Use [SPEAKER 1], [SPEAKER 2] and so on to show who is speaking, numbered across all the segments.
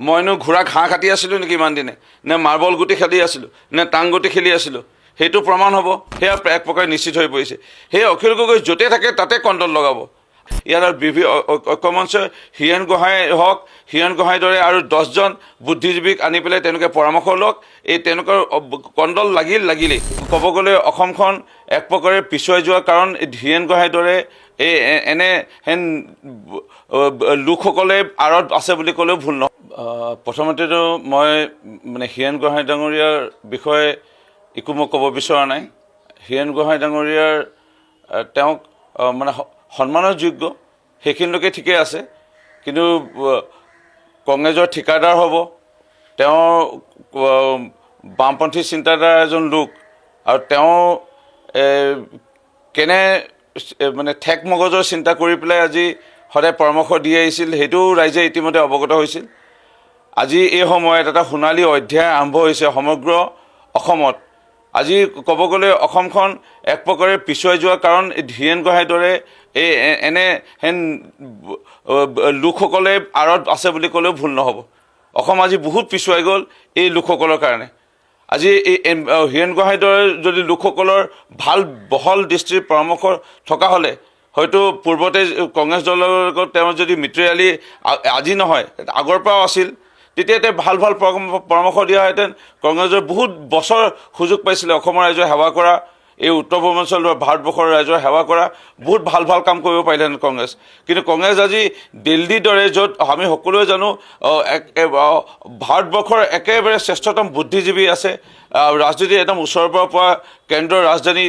[SPEAKER 1] মইনো ঘোঁৰা ঘাঁহ কাটি আছিলোঁ নেকি ইমান দিনে? নে মাৰ্বল গুটি খেলি আছিলোঁ, নে টাং গুটি খেলি আছিলোঁ। সেইটো প্ৰমাণ হ'ব, সেয়া এক প্ৰকাৰে নিশ্চিত হৈ পৰিছে। সেই অখিল গগৈ য'তে থাকে তাতে কণ্ট্ৰল লগাব। ইয়াত আৰু বিভি ঐক্যমঞ্চই হীৰেণ গোহাঁই হওক, হীৰেণ গোহাঁইৰ দৰে আৰু দহজন বুদ্ধিজীৱীক আনি পেলাই তেওঁলোকে পৰামৰ্শ লওক, এই তেওঁলোকৰ কণ্ডল লাগিল, লাগিলেই। ক'ব গ'লে অসমখন এক প্ৰকাৰে পিছুৱাই যোৱাৰ কাৰণ হীৰেণ গোহাঁইৰ দৰে এই এনে হেন লোকসকলে আঁৰত আছে বুলি ক'লেও ভুল নহয়। প্ৰথমতেতো মই মানে হীৰেণ গোহাঁই ডাঙৰীয়াৰ বিষয়ে একো মই ক'ব বিচৰা নাই। হীৰেণ গোহাঁই ডাঙৰীয়াৰ তেওঁক মানে সন্মানৰ যোগ্য সেইখিনিলৈকে ঠিকেই আছে। কিন্তু কংগ্ৰেছৰ ঠিকাদাৰ হ'ব তেওঁ বামপন্থী চিন্তাধাৰাৰ এজন লোক আৰু তেওঁ কেনে মানে ঠেক মগজৰ চিন্তা কৰি পেলাই আজি সদায় পৰামৰ্শ দি আহিছিল সেইটোও ৰাইজে ইতিমধ্যে অৱগত হৈছিল। আজি এই সময়ত এটা সোণালী অধ্যায় আৰম্ভ হৈছে সমগ্ৰ অসমত। আজি ক'ব গ'লে অসমখন এক প্ৰকাৰে পিছুৱাই যোৱাৰ কাৰণ ধীৰেণ গোহাঁইৰ দৰে এই এনে হেন লোকসকলে আঁৰত আছে বুলি ক'লেও ভুল নহ'ব। অসম আজি বহুত পিছুৱাই গ'ল এই লোকসকলৰ কাৰণে। আজি এই হীৰেণ গোহাঁইৰ দৰে যদি লোকসকলৰ ভাল বহল দৃষ্টিৰ পৰামৰ্শ থকা হ'লে হয়তো পূৰ্বতে কংগ্ৰেছ দলৰ লগত তেওঁ যদি মিত্ৰয়ালী আ- আজি নহয় আগৰ পৰাও আছিল তেতিয়া তেওঁ ভালো ভালো পৰাম- পৰামৰ্শ দিয়াহেঁতেন। কংগ্ৰেছৰ বহুত বছৰ সুযোগ পাইছিলে অসমৰ ৰাইজৰ সেৱা কৰা, এই উত্তৰ পূৰ্বাঞ্চলৰ ভাৰতবৰ্ষৰ ৰাইজৰ সেৱা কৰা, বহুত ভালো ভালো কাম কৰিব পাৰিলেহেঁতেন কংগ্ৰেছ। কিন্তু কংগ্ৰেছ আজি দিল্লীৰ দৰে য'ত আমি সকলোৱে জানো ভাৰতবৰ্ষৰ একেবাৰে শ্ৰেষ্ঠতম বুদ্ধিজীৱী আছে ৰাজনীতিৰ একদম ওচৰৰ পৰা পোৱা কেন্দ্ৰৰ ৰাজধানী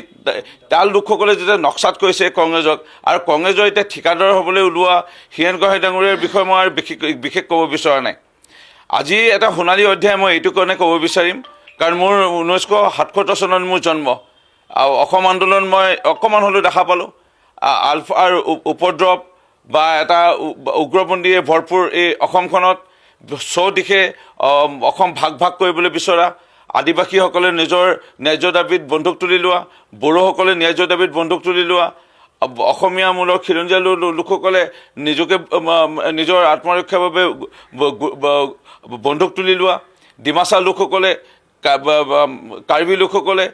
[SPEAKER 1] তাৰ লোকসকলে যেতিয়া নক্সাত কৰিছে কংগ্ৰেছক, আৰু কংগ্ৰেছৰ এতিয়া ঠিকাদাৰ হ'বলৈ ওলোৱা হীৰেণ গোহাঁই ডাঙৰীয়াৰ বিষয়ে মই আৰু বিশেষ বিশেষ ক'ব বিচৰা নাই। আজি এটা সোণালী অধ্যায় মই এইটো কাৰণে ক'ব বিচাৰিম কাৰণ মোৰ ঊনৈছশ সাতসত্তৰ চনত মোৰ জন্ম। আৰু অসম আন্দোলন মই অকণমান হ'লেও দেখা পালোঁ। আলফাৰ উপদ্ৰৱ বা এটা উগ্ৰপন্থীয়ে ভৰপূৰ এই অসমখনত চৌদিশে অসম ভাগ ভাগ কৰিবলৈ বিচৰা। আদিবাসীসকলে নিজৰ ন্যায্য দাবীত বন্দুক তুলি লোৱা বড়োসকলে ন্যায্য দাবীত বন্দুক তুলি লোৱা অসমীয়া মূলৰ খিলঞ্জীয়া লো- লোকসকলে নিজকে নিজৰ আত্মৰক্ষাৰ বাবে বন্দুক তুলি লোৱা। ডিমাচা লোকসকলে কাৰ্বি লোকসকলে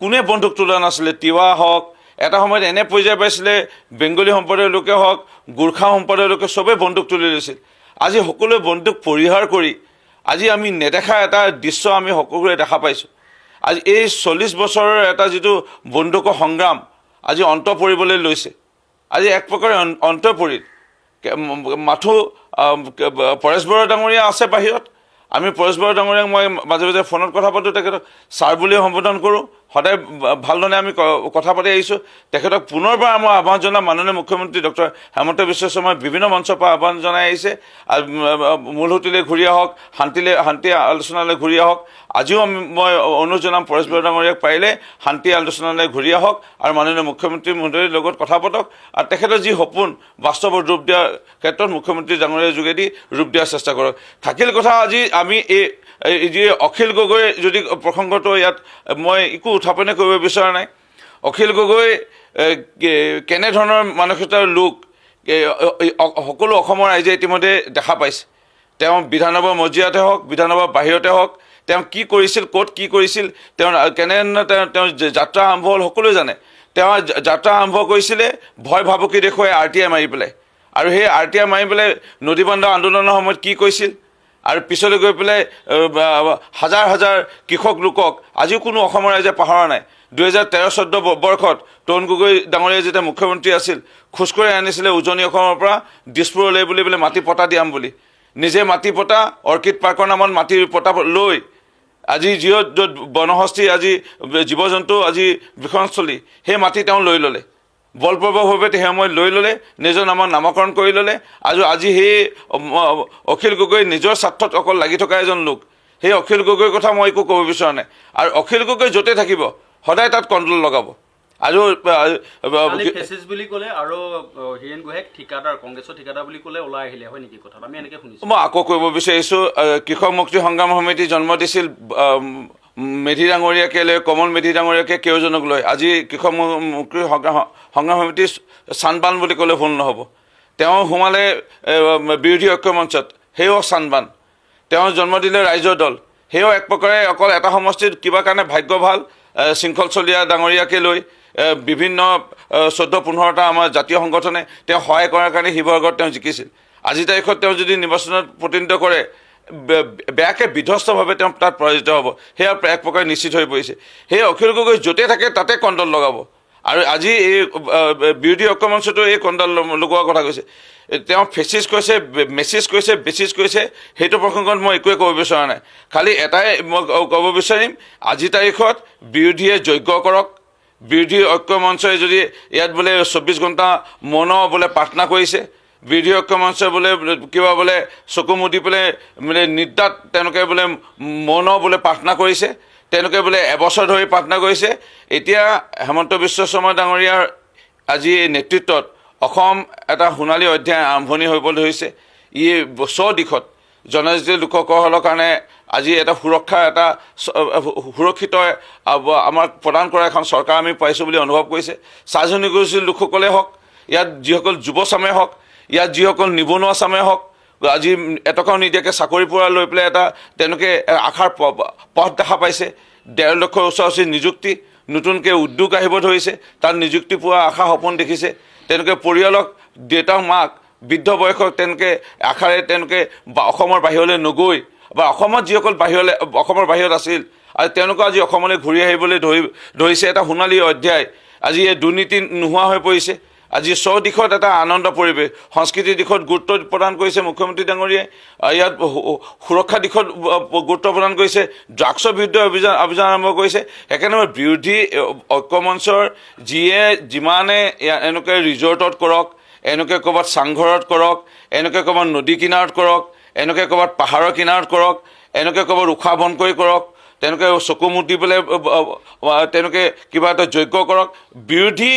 [SPEAKER 1] কোনে বন্দুক তোলা নাছিলে? তিৱা হওক এটা সময়ত এনে পৰ্যায় পাইছিলে বেংগলী সম্প্ৰদায়ৰ লোকে হওক গোৰ্খা সম্প্ৰদায়ৰ লোকে চবেই বন্দুক তুলি লৈছিল। আজি সকলোৱে বন্দুক পৰিহাৰ কৰি আজি আমি নেদেখা এটা দৃশ্য আমি সকলোৱে দেখা পাইছোঁ। আজি এই চল্লিছ বছৰৰ এটা যিটো বন্দুকৰ সংগ্ৰাম আজি অন্ত পৰিবলৈ লৈছে। আজি এক প্ৰকাৰে অন্ত পৰিল মাথো পৰেশ বৰা ডাঙৰীয়া আছে বাহিৰত। আমি পৰেশ বৰা ডাঙৰীয়াক মই মাজে মাজে ফোনত কথা পাতোঁ, তেখেতক ছাৰ বুলিয়ে সম্বোধন কৰোঁ। সদায় ভালধৰণে আমি কথা পাতি আহিছোঁ। তেখেতক পুনৰবাৰ মই আহ্বান জনাম। মাননীয় মুখ্যমন্ত্ৰী ডক্টৰ হেমন্ত বিশ্ব শৰ্মাই বিভিন্ন মঞ্চৰ পৰা আহ্বান জনাই আহিছে। মূলসুঁতিলৈ ঘূৰি আহক, শান্তিলৈ শান্তি আলোচনালৈ ঘূৰি আহক। আজিও মই অনুৰোধ জনাম পৰেশ বৰা ডাঙৰীয়াক পাৰিলে শান্তি আলোচনালৈ ঘূৰি আহক আৰু মাননীয় মুখ্যমন্ত্ৰী মহোদয়ৰ লগত কথা পাতক। আৰু তেখেতৰ যি সপোন, বাস্তৱত ৰূপ দিয়াৰ ক্ষেত্ৰত মুখ্যমন্ত্ৰী ডাঙৰীয়াৰ যোগেদি ৰূপ দিয়াৰ চেষ্টা কৰক। থাকিল কথা আজি আমি এই যি অখিল গগৈ যদি প্ৰসংগটো ইয়াত মই একো উত্থাপনে কৰিব বিচৰা নাই। অখিল গগৈ কেনেধৰণৰ মানসিকতাৰ লোক সকলো অসমৰ ৰাইজে ইতিমধ্যে দেখা পাইছে। তেওঁ বিধানসভাৰ মজিয়াতে হওক বিধানসভাৰ বাহিৰতে হওক, তেওঁ কি কৰিছিল, ক'ত কি কৰিছিল, তেওঁ কেনেধৰণে তেওঁ তেওঁৰ যাত্ৰা আৰম্ভ হ'ল সকলোৱে জানে। তেওঁ যাত্ৰা আৰম্ভ কৰিছিলে, ভয় ভাবুকি দেখুৱাই আৰ টি আই মাৰি পেলাই। আৰু সেই আৰ টি আই মাৰি পেলাই নদী বন্ধ আন্দোলনৰ সময়ত কি কৈছিল? আৰু পিছলৈ গৈ পেলাই হাজাৰ হাজাৰ কৃষক লোকক, আজিও কোনো অসমৰ ৰাইজে পাহৰা নাই। দুহেজাৰ তেৰ চৈধ্য বৰ্ষত তৰুণ গগৈ ডাঙৰীয়া যেতিয়া মুখ্যমন্ত্ৰী আছিল খোজকঢ়ি আনিছিলে উজনি অসমৰ পৰা দিছপুৰলৈ বুলি বোলে মাটি পটা দিয়াম বুলি। নিজে মাটি পটা, অৰ্কিড পাৰ্কৰ নামত মাটি পটা লৈ, আজি যিহত য'ত বনহস্তি, আজি জীৱ জন্তু আজি বিষণস্থলী সেই মাটি তেওঁ লৈ ল'লে। বলপূৰ্বকভাৱে সেই সময়ত লৈ ল'লে নিজৰ নামত নামকৰণ কৰি ল'লে। আৰু আজি সেই অখিল গগৈ নিজৰ স্বাৰ্থত অকল লাগি থকা এজন লোক। সেই অখিল গগৈৰ কথা মই একো ক'ব বিচৰা নাই। আৰু অখিল গগৈ য'তে থাকিব সদায় তাত কণ্ট্ৰল লগাব। আৰু
[SPEAKER 2] কালি বুলি আৰু হীৰেণ গোহাঁইক ঠিকাদাৰ কংগ্ৰেছৰ ঠিকাদাৰ বুলি ক'লে ওলাই আহিলে হয় নেকি কথাটো? আমি এনেকে শুনিছোঁ।
[SPEAKER 1] মই আকৌ কৰিব বিচাৰিছোঁ কৃষক মুক্তি সংগ্ৰাম সমিতি জন্ম দিছিল মেধি ডাঙৰীয়াকে লৈ, কমল মেধি ডাঙৰীয়াকে কেউজনক লৈ, আজি কৃষক মুক্তি সংগ্ৰাম সমিতি চানবান বুলি ক'লে ভুল নহ'ব। তেওঁ সোমালে বিৰোধী ঐক্য মঞ্চত সেয়াও চানবান। তেওঁ জন্ম দিলে ৰাইজৰ দল। সেয়াও এক প্ৰকাৰে অকল এটা সমষ্টিত কিবা কাৰণে ভাগ্য ভালো শৃংখল চলীয়া ডাঙৰীয়াকে লৈ বিভিন্ন চৈধ্য পোন্ধৰটা আমাৰ জাতীয় সংগঠনে তেওঁ সহায় কৰাৰ কাৰণে শিৱসাগৰত তেওঁ জিকিছিল। আজিৰ তাৰিখত তেওঁ যদি নিৰ্বাচনত প্ৰতিনিধিত্ব কৰে বেয়াকৈ বিধ্বস্তভাৱে তেওঁ তাত পৰাজিত হ'ব। সেয়া এক প্ৰকাৰে নিশ্চিত হৈ পৰিছে। সেই অখিল গগৈ য'তে থাকে, তাতে কণ্ডল লগাব। আৰু আজি এই বিৰোধী মঞ্চটো এই কণ্ডল লগোৱাৰ কথা কৈছে। তেওঁ ফেচিছ কৈছে মেছেজ কৈছে বেচিছ কৈছে সেইটো প্ৰসংগত মই একোৱে ক'ব বিচৰা নাই। খালি এটাই মই ক'ব বিচাৰিম আজিৰ তাৰিখত বিৰোধীয়ে যজ্ঞ কৰক। বিৰোধী ঐক্য মঞ্চই যদি ইয়াত বোলে চৌব্বিছ ঘণ্টা মৌন বোলে প্ৰাৰ্থনা কৰিছে বিৰোধী ঐক্য মঞ্চই বোলে, কিবা বোলে, চকু মুদি পেলাই মানে নিদ্ৰাত তেওঁলোকে বোলে মৌন বোলে প্ৰাৰ্থনা কৰিছে, তেওঁলোকে বোলে এবছৰ ধৰি প্ৰাৰ্থনা কৰিছে। এতিয়া হেমন্ত বিশ্ব শৰ্মা ডাঙৰীয়াৰ আজি এই নেতৃত্বত অসম এটা সোণালী অধ্যায় আৰম্ভণি হ'বলৈ ধৰিছে। ই চব দিশত জনজাতীয় লোকসকলৰ কাৰণে আজি এটা সুৰক্ষা, এটা সুৰক্ষিত আমাক প্ৰদান কৰা এখন চৰকাৰ আমি পাইছোঁ বুলি অনুভৱ কৰিছে। চাহ জনগোষ্ঠীৰ লোকসকলে হওক, ইয়াত যিসকল যুৱচামে হওক ইয়াত যিসকল নিবনুৱা চামে হওক, আজি এটকাও নিদিয়াকৈ চাকৰি পৰা লৈ পেলাই এটা তেওঁলোকে আশাৰ পথ দেখা পাইছে। ডেৰ লক্ষৰ ওচৰা ওচৰি নিযুক্তি, নতুনকৈ উদ্যোগ আহিব ধৰিছে, তাত নিযুক্তি পোৱা আশা সপোন দেখিছে। তেওঁলোকে পৰিয়ালক, দেউতাক, মাক, বৃদ্ধ বয়সত তেওঁলোকে আশাৰে তেওঁলোকে অসমৰ বাহিৰলৈ নগৈ বা অসমত যিসকল বাহিৰলৈ, অসমৰ বাহিৰত আছিল, আৰু তেওঁলোকে আজি অসমলৈ ঘূৰি আহিবলৈ ধৰি, ধৰিছে এটা সোণালী অধ্যায়। আজি এই দুৰ্নীতি নোহোৱা হৈ পৰিছে। আজি স্ব দিশত এটা আনন্দ পৰিৱেশ। সংস্কৃতিৰ দিশত গুৰুত্ব প্ৰদান কৰিছে মুখ্যমন্ত্ৰী ডাঙৰীয়াই। ইয়াত সুৰক্ষা দিশত গুৰুত্ব প্ৰদান কৰিছে ড্ৰাগছৰ বিৰুদ্ধে অভিযান অভিযান আৰম্ভ কৰিছে। সেইকাৰণে বিৰোধী ঐক্য যিয়ে যিমানে এনেকৈ ৰিজৰ্টত কৰক, এনেকৈ ক'ৰবাত চাংঘৰত কৰক, এনেকৈ ক'ৰবাত নদী কিনাৰত কৰক, এনেকৈ ক'ৰবাত পাহাৰৰ কিনাৰত কৰক, এনেকৈ ক'ৰবাত উশাহ বন্ধ কৰি কৰক তেওঁলোকে চকু মুদি পেলাই অ, অ, অ, তেওঁলোকে কিবা এটা যজ্ঞ কৰক বিৰোধী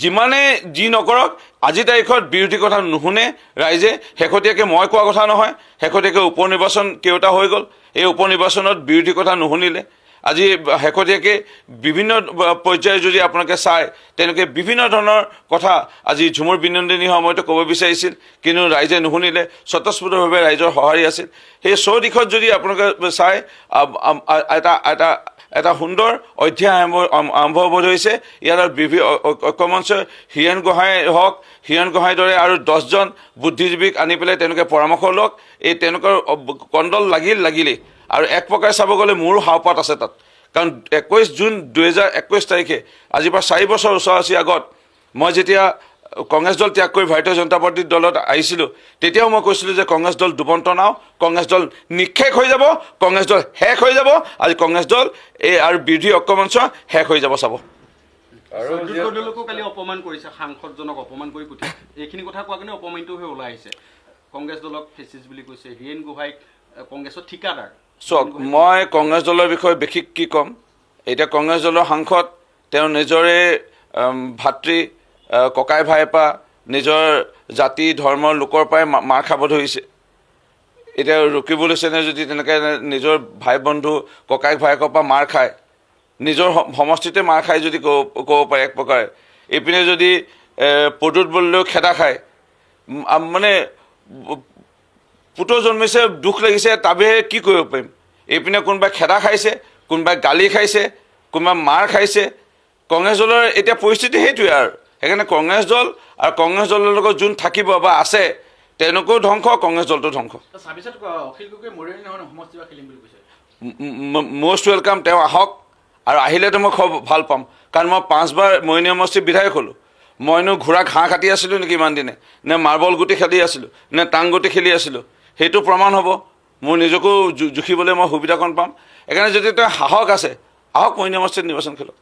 [SPEAKER 1] যিমানে যি নকৰক আজিৰ তাৰিখত বিৰোধী কথা নুশুনে ৰাইজে। শেহতীয়াকৈ মই কোৱা কথা নহয় শেহতীয়াকৈ উপ নিৰ্বাচন কেইটা হৈ গ'ল। এই উপ নিৰ্বাচনত বিৰোধী কথা নুশুনিলে। আজি শেহতীয়াকৈ বিভিন্ন পৰ্যায়ত যদি আপোনালোকে চায়, তেওঁলোকে বিভিন্ন ধৰণৰ কথা আজি ঝুমুৰ বিনন্দিনীৰ সময়তো ক'ব বিচাৰিছিল, কিন্তু ৰাইজে নুশুনিলে, স্বতঃস্ফূৰ্তভাৱে ৰাইজৰ সঁহাৰি আছিল। সেই চৌ দিশত যদি আপোনালোকে চায় এটা এটা এটা সুন্দৰ অধ্যায় আৰম্ভ আৰম্ভ হ'ব ধৰিছে। ইয়াত বিভিন্ন ঐক্যমঞ্চৰ হীৰেণ গোহাঁই হওক, হীৰেণ গোহাঁইৰ দৰে আৰু দহজন বুদ্ধিজীৱীক আনি পেলাই তেওঁলোকে পৰামৰ্শ লওক। এই তেওঁলোকৰ কণ্ডল লাগিল, লাগিলেই। আৰু এক প্ৰকাৰে চাব গ'লে মোৰো হাওপাত আছে তাত। কাৰণ একৈছ জুন দুহেজাৰ একৈছ তাৰিখে আজিৰ পৰা চাৰি বছৰ ওচৰা ওচৰি আগত মই যেতিয়া কংগ্ৰেছ দল ত্যাগ কৰি ভাৰতীয় জনতা পাৰ্টীৰ দলত আহিছিলোঁ তেতিয়াও মই কৈছিলোঁ যে কংগ্ৰেছ দল ডুবন্ত নাও কংগ্ৰেছ দল নিক্ষেপ হৈ যাব কংগ্ৰেছ দল শেষ হৈ যাব আজি কংগ্ৰেছ দল এই আৰু বিৰোধী ঐক্যমঞ্চ শেষ হৈ যাব চাব।
[SPEAKER 3] আৰু
[SPEAKER 2] কালি অপমান কৰিছে সাংসদজনক অপমান কৰি পঠিয়াই। এইখিনি কথা কোৱা কাৰণে অপমানিত হৈ ওলাই আহিছে। কংগ্ৰেছ দলক ফেচিছ বুলি কৈছে। হীৰেণ গোহাঁইক কংগ্ৰেছৰ ঠিকাদাৰ।
[SPEAKER 1] চাওক মই কংগ্ৰেছ দলৰ বিষয়ে বিশেষ কি ক'ম? এতিয়া কংগ্ৰেছ দলৰ সাংসদ তেওঁ নিজৰে ভাতৃ ককাই ভাইপা নিজৰ জাতি ধৰ্মৰ লোকৰ পৰাই মাৰ খাব ধৰিছে। এতিয়া ৰকিবুল হুছেইনে যদি তেনেকৈ নিজৰ ভাই বন্ধু ককায়েক ভায়েকৰ পৰা মাৰ খায় নিজৰ সম- সমষ্টিতে মাৰ খায় যদি ক'ব ক'ব পাৰে এক প্ৰকাৰে এইপিনে যদি পদুত বলিলেও খেদা খায় মানে পুত্ৰ জন্মিছে দুখ লাগিছে তাবেহে কি কৰিব পাৰিম? এইপিনে কোনোবাই খেদা খাইছে কোনোবাই গালি খাইছে কোনোবাই মাৰ খাইছে। কংগ্ৰেছ দলৰ এতিয়া পৰিস্থিতি সেইটোৱে আৰু। সেইকাৰণে কংগ্ৰেছ দল আৰু কংগ্ৰেছ দলৰ লগত যোন থাকিব বা আছে তেওঁলোকেও ধ্বংস কংগ্ৰেছ দলটো ধ্বংস। মষ্ট ৱেলকাম তেওঁ আহক আৰু আহিলেতো মই খুব ভালো পাম। কাৰণ মই পাঁচবাৰ মৰিনী সমষ্টিৰ বিধায়ক হ'লোঁ। মইনো ঘোঁৰা ঘাঁহ কাটি আছিলোঁ নেকি ইমান দিনে? নে মাৰ্বল গুটি খেলি আছিলোঁ? নে টাং গুটি খেলি আছিলোঁ? সেইটো প্ৰমাণ হ'ব। মোৰ নিজকো জুখিবলৈ মই সুবিধাকণ পাম। সেইকাৰণে যদি তেওঁ সাহস আছে, আহক মৰিনী সমষ্টিত নিৰ্বাচন খেলক